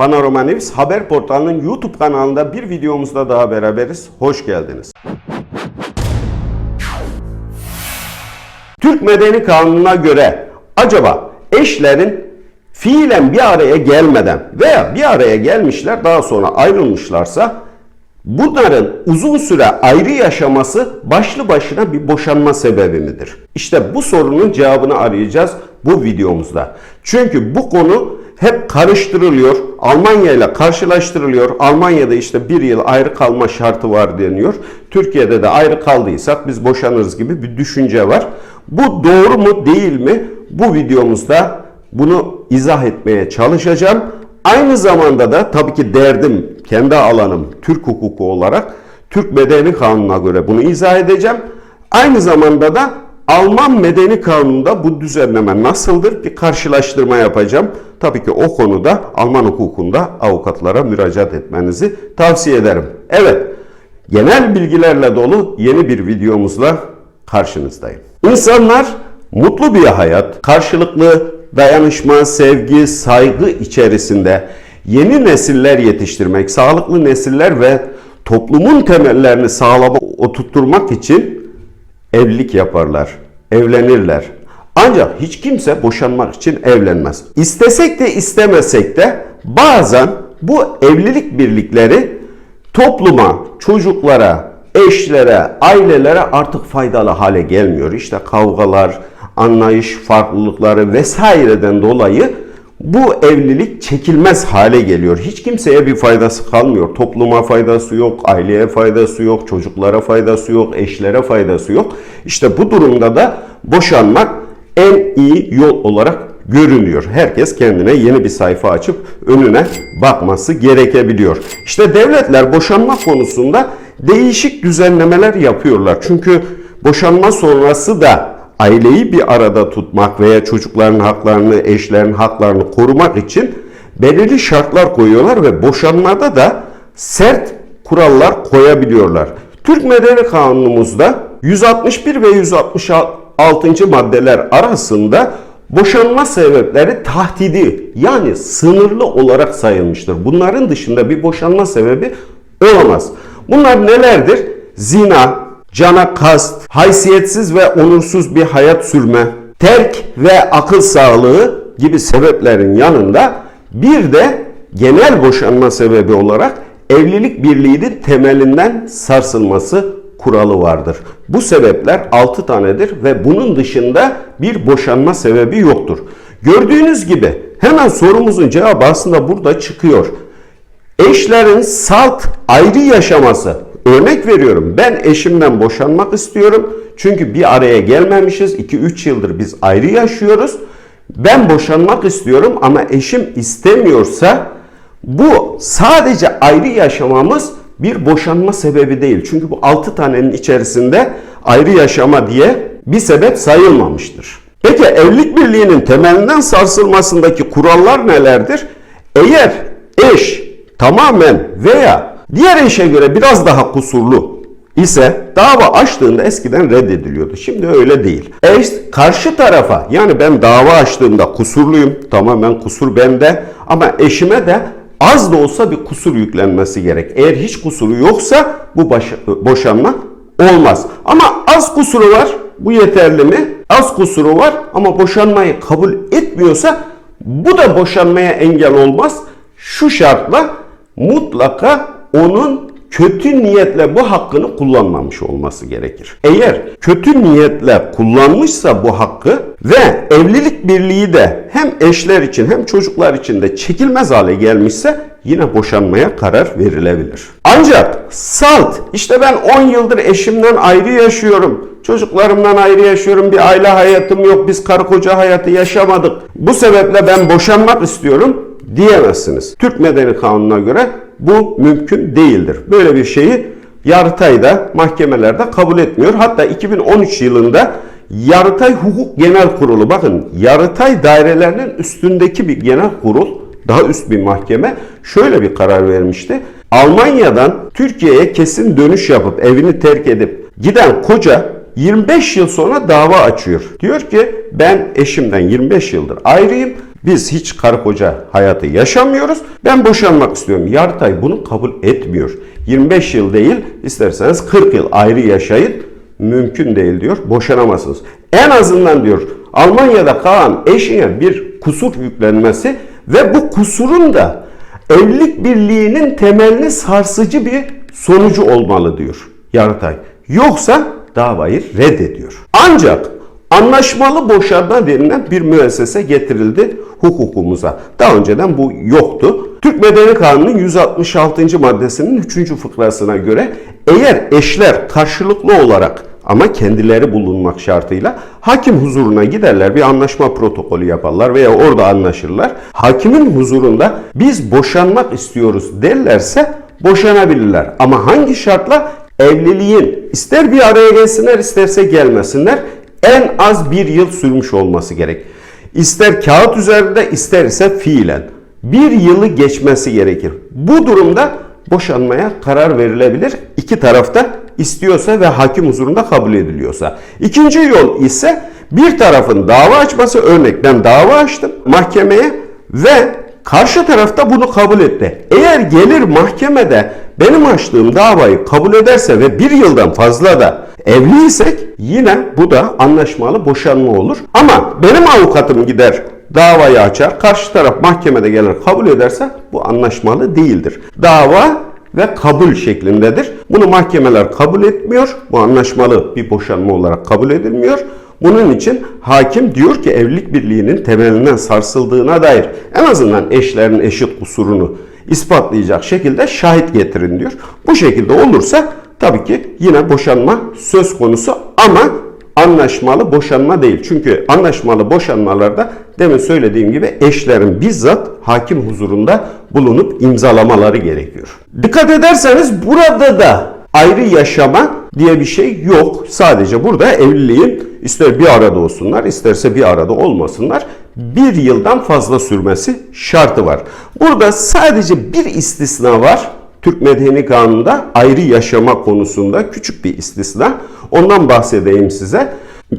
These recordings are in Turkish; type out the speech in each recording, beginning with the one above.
Panorama News haber portalının YouTube kanalında bir videomuzda daha beraberiz. Hoş geldiniz. Türk Medeni Kanunu'na göre acaba eşlerin fiilen bir araya gelmeden veya bir araya gelmişler daha sonra ayrılmışlarsa bunların uzun süre ayrı yaşaması başlı başına bir boşanma sebebi midir? İşte bu sorunun cevabını arayacağız bu videomuzda. Çünkü bu konu hep karıştırılıyor. Almanya ile karşılaştırılıyor. Almanya'da işte bir yıl ayrı kalma şartı var deniyor. Türkiye'de de ayrı kaldıysak biz boşanırız gibi bir düşünce var. Bu doğru mu değil mi? Bu videomuzda bunu izah etmeye çalışacağım. Aynı zamanda da tabii ki derdim kendi alanım Türk hukuku olarak Türk Medeni Kanunu'na göre bunu izah edeceğim. Aynı zamanda da Alman Medeni Kanunu'nda bu düzenleme nasıldır bir karşılaştırma yapacağım. Tabii ki o konuda Alman hukukunda avukatlara müracaat etmenizi tavsiye ederim. Evet, genel bilgilerle dolu yeni bir videomuzla karşınızdayım. İnsanlar mutlu bir hayat, karşılıklı dayanışma, sevgi, saygı içerisinde yeni nesiller yetiştirmek, sağlıklı nesiller ve toplumun temellerini sağlama oturtturmak için evlilik yaparlar, evlenirler. Ancak hiç kimse boşanmak için evlenmez. İstesek de istemesek de bazen bu evlilik birlikleri topluma, çocuklara, eşlere, ailelere artık faydalı hale gelmiyor. İşte kavgalar, anlayış farklılıkları vesaireden dolayı bu evlilik çekilmez hale geliyor. Hiç kimseye bir faydası kalmıyor. Topluma faydası yok, aileye faydası yok, çocuklara faydası yok, eşlere faydası yok. İşte bu durumda da boşanmak en iyi yol olarak görünüyor. Herkes kendine yeni bir sayfa açıp önüne bakması gerekebiliyor. İşte devletler boşanma konusunda değişik düzenlemeler yapıyorlar. Çünkü boşanma sonrası da aileyi bir arada tutmak veya çocukların haklarını, eşlerin haklarını korumak için belirli şartlar koyuyorlar ve boşanmada da sert kurallar koyabiliyorlar. Türk Medeni Kanunumuzda 161 ve 166. maddeler arasında boşanma sebepleri tahdidi yani sınırlı olarak sayılmıştır. Bunların dışında bir boşanma sebebi olamaz. Bunlar nelerdir? Zina, cana kast, haysiyetsiz ve onursuz bir hayat sürme, terk ve akıl sağlığı gibi sebeplerin yanında bir de genel boşanma sebebi olarak evlilik birliğinin temelinden sarsılması kuralı vardır. Bu sebepler 6 tanedir ve bunun dışında bir boşanma sebebi yoktur. Gördüğünüz gibi hemen sorumuzun cevabı aslında burada çıkıyor. Eşlerin salt ayrı yaşaması. Örnek veriyorum ben eşimden boşanmak istiyorum. Çünkü bir araya gelmemişiz. 2-3 yıldır biz ayrı yaşıyoruz. Ben boşanmak istiyorum ama eşim istemiyorsa bu sadece ayrı yaşamamız bir boşanma sebebi değil. Çünkü bu 6 tanenin içerisinde ayrı yaşama diye bir sebep sayılmamıştır. Peki evlilik birliğinin temelinden sarsılmasındaki kurallar nelerdir? Eğer eş tamamen veya diğer eşe göre biraz daha kusurlu ise dava açtığında eskiden reddediliyordu. Şimdi öyle değil. Eş karşı tarafa yani ben dava açtığımda kusurluyum tamamen kusur bende ama eşime de az da olsa bir kusur yüklenmesi gerek. Eğer hiç kusuru yoksa bu baş, boşanma olmaz. Ama az kusuru var bu yeterli mi? Az kusuru var ama boşanmayı kabul etmiyorsa bu da boşanmaya engel olmaz. Şu şartla mutlaka onun kötü niyetle bu hakkını kullanmamış olması gerekir. Eğer kötü niyetle kullanmışsa bu hakkı ve evlilik birliği de hem eşler için hem çocuklar için de çekilmez hale gelmişse yine boşanmaya karar verilebilir. Ancak salt işte ben 10 yıldır eşimden ayrı yaşıyorum. Çocuklarımdan ayrı yaşıyorum. Bir aile hayatım yok. Biz karı koca hayatı yaşamadık. Bu sebeple ben boşanmak istiyorum diyemezsiniz. Türk Medeni Kanunu'na göre bu mümkün değildir. Böyle bir şeyi Yargıtay'da mahkemelerde kabul etmiyor. Hatta 2013 yılında Yargıtay Hukuk Genel Kurulu bakın Yargıtay dairelerinin üstündeki bir genel kurul daha üst bir mahkeme şöyle bir karar vermişti. Almanya'dan Türkiye'ye kesin dönüş yapıp evini terk edip giden koca 25 yıl sonra dava açıyor. Diyor ki ben eşimden 25 yıldır ayrıyım. Biz hiç karı koca hayatı yaşamıyoruz. Ben boşanmak istiyorum. Yargıtay bunu kabul etmiyor. 25 yıl değil, isterseniz 40 yıl ayrı yaşayın. Mümkün değil diyor. Boşanamazsınız. En azından diyor Almanya'da kalan eşine bir kusur yüklenmesi ve bu kusurun da evlilik birliğinin temelini sarsıcı bir sonucu olmalı diyor Yargıtay. Yoksa davayı reddediyor. Ancak anlaşmalı boşanma denilen bir müessese getirildi hukukumuza. Daha önceden bu yoktu. Türk Medeni Kanunu'nun 166. maddesinin 3. fıkrasına göre eğer eşler karşılıklı olarak ama kendileri bulunmak şartıyla hakim huzuruna giderler bir anlaşma protokolü yaparlar veya orada anlaşırlar. Hakimin huzurunda biz boşanmak istiyoruz derlerse boşanabilirler. Ama hangi şartla? Evliliğin ister bir araya gelsinler isterse gelmesinler en az bir yıl sürmüş olması gerek. İster kağıt üzerinde isterse fiilen bir yılı geçmesi gerekir. Bu durumda boşanmaya karar verilebilir. İki tarafta istiyorsa ve hakim huzurunda kabul ediliyorsa. İkinci yol ise bir tarafın dava açması örnek ben dava açtım mahkemeye ve karşı tarafta bunu kabul etti. Eğer gelir mahkemede benim açtığım davayı kabul ederse ve bir yıldan fazla da evliysek yine bu da anlaşmalı boşanma olur. Ama benim avukatım gider davayı açar, karşı taraf mahkemede gelir kabul ederse bu anlaşmalı değildir. Dava ve kabul şeklindedir. Bunu mahkemeler kabul etmiyor. Bu anlaşmalı bir boşanma olarak kabul edilmiyor. Bunun için hakim diyor ki evlilik birliğinin temelinden sarsıldığına dair en azından eşlerin eşit kusurunu ispatlayacak şekilde şahit getirin diyor. Bu şekilde olursa tabii ki yine boşanma söz konusu ama anlaşmalı boşanma değil. Çünkü anlaşmalı boşanmalarda demin söylediğim gibi eşlerin bizzat hakim huzurunda bulunup imzalamaları gerekiyor. Dikkat ederseniz burada da ayrı yaşama diye bir şey yok. Sadece burada evliliğin ister bir arada olsunlar isterse bir arada olmasınlar bir yıldan fazla sürmesi şartı var. Burada sadece bir istisna var. Türk Medeni Kanunu'nda ayrı yaşama konusunda küçük bir istisna. Ondan bahsedeyim size.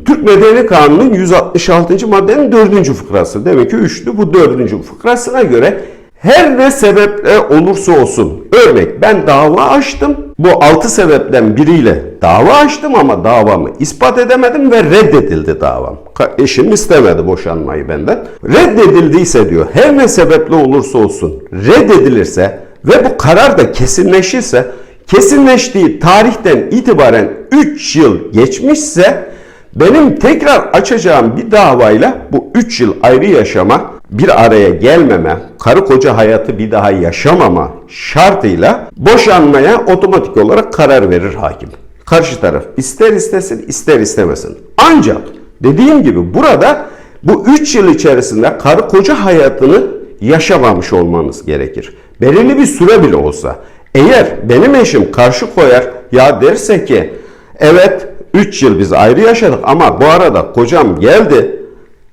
Türk Medeni Kanunu'nun 166. maddenin 4. fıkrası. Demek ki üçlü bu 4. fıkrasına göre her ne sebeple olursa olsun. Örnek ben dava açtım. Bu 6 sebepten biriyle dava açtım ama davamı ispat edemedim ve reddedildi davam. Eşim istemedi boşanmayı benden. Reddedildiyse diyor her ne sebeple olursa olsun reddedilirse ve bu karar da kesinleşirse kesinleştiği tarihten itibaren 3 yıl geçmişse benim tekrar açacağım bir davayla bu 3 yıl ayrı yaşama, bir araya gelmeme, karı koca hayatı bir daha yaşamama şartıyla boşanmaya otomatik olarak karar verir hakim. Karşı taraf ister istesin ister istemesin. Ancak dediğim gibi burada bu 3 yıl içerisinde karı koca hayatını yaşamamış olmanız gerekir. Belirli bir süre bile olsa. Eğer benim eşim karşı koyar ya derse ki evet 3 yıl biz ayrı yaşadık ama bu arada kocam geldi,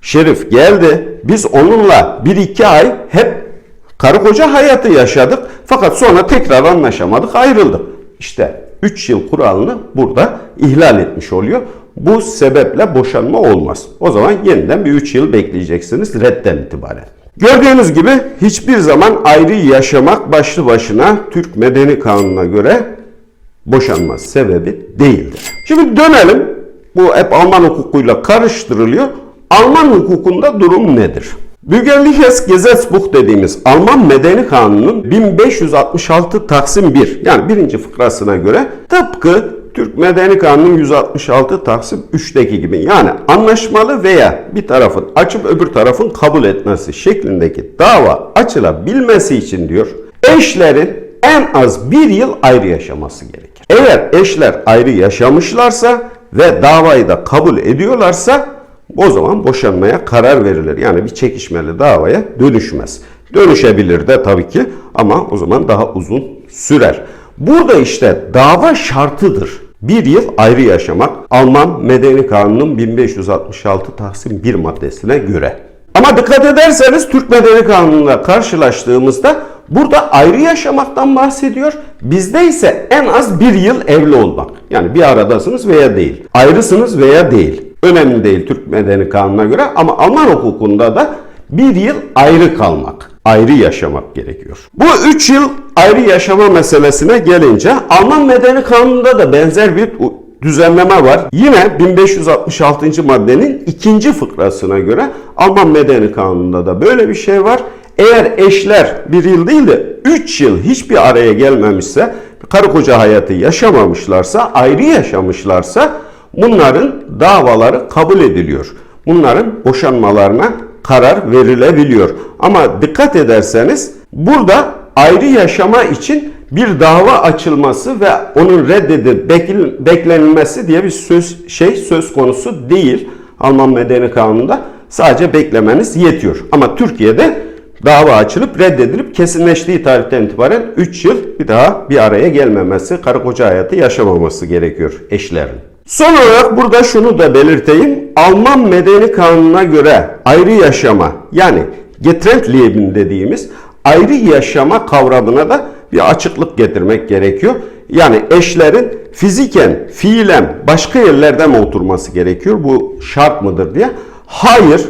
Şerif geldi. Biz onunla 1-2 ay hep karı koca hayatı yaşadık. Fakat sonra tekrar anlaşamadık, ayrıldık. İşte 3 yıl kuralını burada ihlal etmiş oluyor. Bu sebeple boşanma olmaz. O zaman yeniden bir 3 yıl bekleyeceksiniz redden itibaren. Gördüğünüz gibi hiçbir zaman ayrı yaşamak başlı başına Türk Medeni Kanunu'na göre boşanma sebebi değildir. Şimdi dönelim. Bu hep Alman hukukuyla karıştırılıyor. Alman hukukunda durum nedir? Bürgerliches Gesetzbuch dediğimiz Alman Medeni Kanunu'nun 1566 Taksim 1 yani birinci fıkrasına göre tıpkı Türk Medeni Kanunu'nun 166 Taksim 3'teki gibi yani anlaşmalı veya bir tarafın açıp öbür tarafın kabul etmesi şeklindeki dava açılabilmesi için diyor eşlerin en az bir yıl ayrı yaşaması gerekir. Eğer eşler ayrı yaşamışlarsa ve davayı da kabul ediyorlarsa o zaman boşanmaya karar verilir. Yani bir çekişmeli davaya dönüşmez. Dönüşebilir de tabii ki ama o zaman daha uzun sürer. Burada işte dava şartıdır. Bir yıl ayrı yaşamak Alman Medeni Kanunu'nun 1566 Taksim 1 maddesine göre. Ama dikkat ederseniz Türk Medeni Kanunu'na karşılaştığımızda Burada ayrı yaşamaktan bahsediyor. Bizde ise en az bir yıl evli olmak. Yani bir aradasınız veya değil. Ayrısınız veya değil. Önemli değil Türk Medeni Kanunu'na göre ama Alman hukukunda da bir yıl ayrı kalmak, ayrı yaşamak gerekiyor. Bu üç yıl ayrı yaşama meselesine gelince Alman Medeni Kanunu'nda da benzer bir düzenleme var. Yine 1566. maddenin ikinci fıkrasına göre Alman Medeni Kanunu'nda da böyle bir şey var. Eğer eşler bir yıl değil de 3 yıl hiçbir araya gelmemişse, karı koca hayatı yaşamamışlarsa, ayrı yaşamışlarsa bunların davaları kabul ediliyor. Bunların boşanmalarına karar verilebiliyor. Ama dikkat ederseniz burada ayrı yaşama için bir dava açılması ve onun reddedilip beklenilmesi diye bir söz şey söz konusu değil. Alman Medeni Kanunu'nda sadece beklemeniz yetiyor. Ama Türkiye'de dava açılıp reddedilip kesinleştiği tarihten itibaren 3 yıl bir daha bir araya gelmemesi, karı koca hayatı yaşamaması gerekiyor eşlerin. Son olarak burada şunu da belirteyim. Alman Medeni Kanunu'na göre ayrı yaşama yani Getrennt Leben dediğimiz ayrı yaşama kavramına da bir açıklık getirmek gerekiyor. Yani eşlerin fiziken, fiilen başka yerlerde mi oturması gerekiyor? Bu şart mıdır diye. Hayır.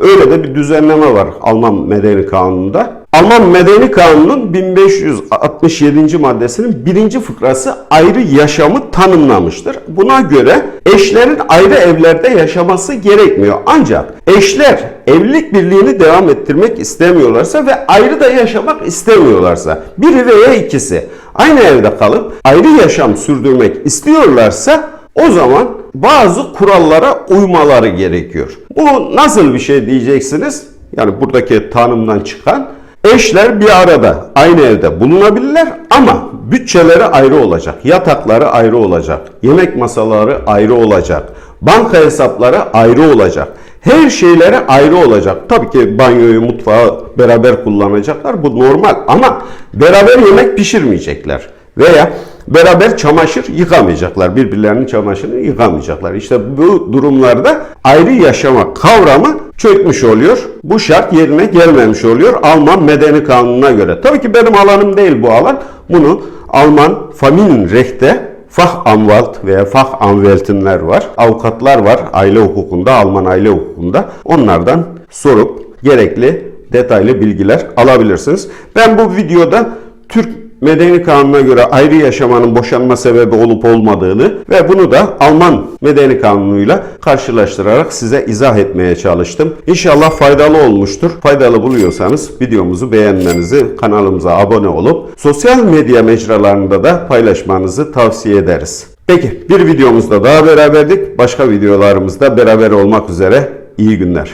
Öyle de bir düzenleme var Alman Medeni Kanunu'nda. Alman Medeni Kanunu'nun 1567. maddesinin birinci fıkrası ayrı yaşamı tanımlamıştır. Buna göre eşlerin ayrı evlerde yaşaması gerekmiyor. Ancak eşler evlilik birliğini devam ettirmek istemiyorlarsa ve ayrı da yaşamak istemiyorlarsa biri veya ikisi aynı evde kalıp ayrı yaşam sürdürmek istiyorlarsa o zaman bazı kurallara uymaları gerekiyor. Bu nasıl bir şey diyeceksiniz? Yani buradaki tanımdan çıkan eşler bir arada aynı evde bulunabilirler ama bütçeleri ayrı olacak, yatakları ayrı olacak, yemek masaları ayrı olacak, banka hesapları ayrı olacak. Her şeyleri ayrı olacak. Tabii ki banyoyu, mutfağı beraber kullanacaklar. Bu normal ama beraber yemek pişirmeyecekler. Veya beraber çamaşır yıkamayacaklar. Birbirlerinin çamaşırını yıkamayacaklar. İşte bu durumlarda ayrı yaşama kavramı çökmüş oluyor. Bu şart yerine gelmemiş oluyor Alman Medeni Kanunu'na göre. Tabii ki benim alanım değil bu alan. Bunu Alman Familienrechte Fachanwalt veya Fachanwältinler var. Avukatlar var aile hukukunda, Alman aile hukukunda. Onlardan sorup gerekli detaylı bilgiler alabilirsiniz. Ben bu videoda Türk Medeni Kanunu'na göre ayrı yaşamanın boşanma sebebi olup olmadığını ve bunu da Alman Medeni Kanunu'yla karşılaştırarak size izah etmeye çalıştım. İnşallah faydalı olmuştur. Faydalı buluyorsanız videomuzu beğenmenizi, kanalımıza abone olup sosyal medya mecralarında da paylaşmanızı tavsiye ederiz. Peki bir videomuzda daha beraberdik. Başka videolarımızda beraber olmak üzere. İyi günler.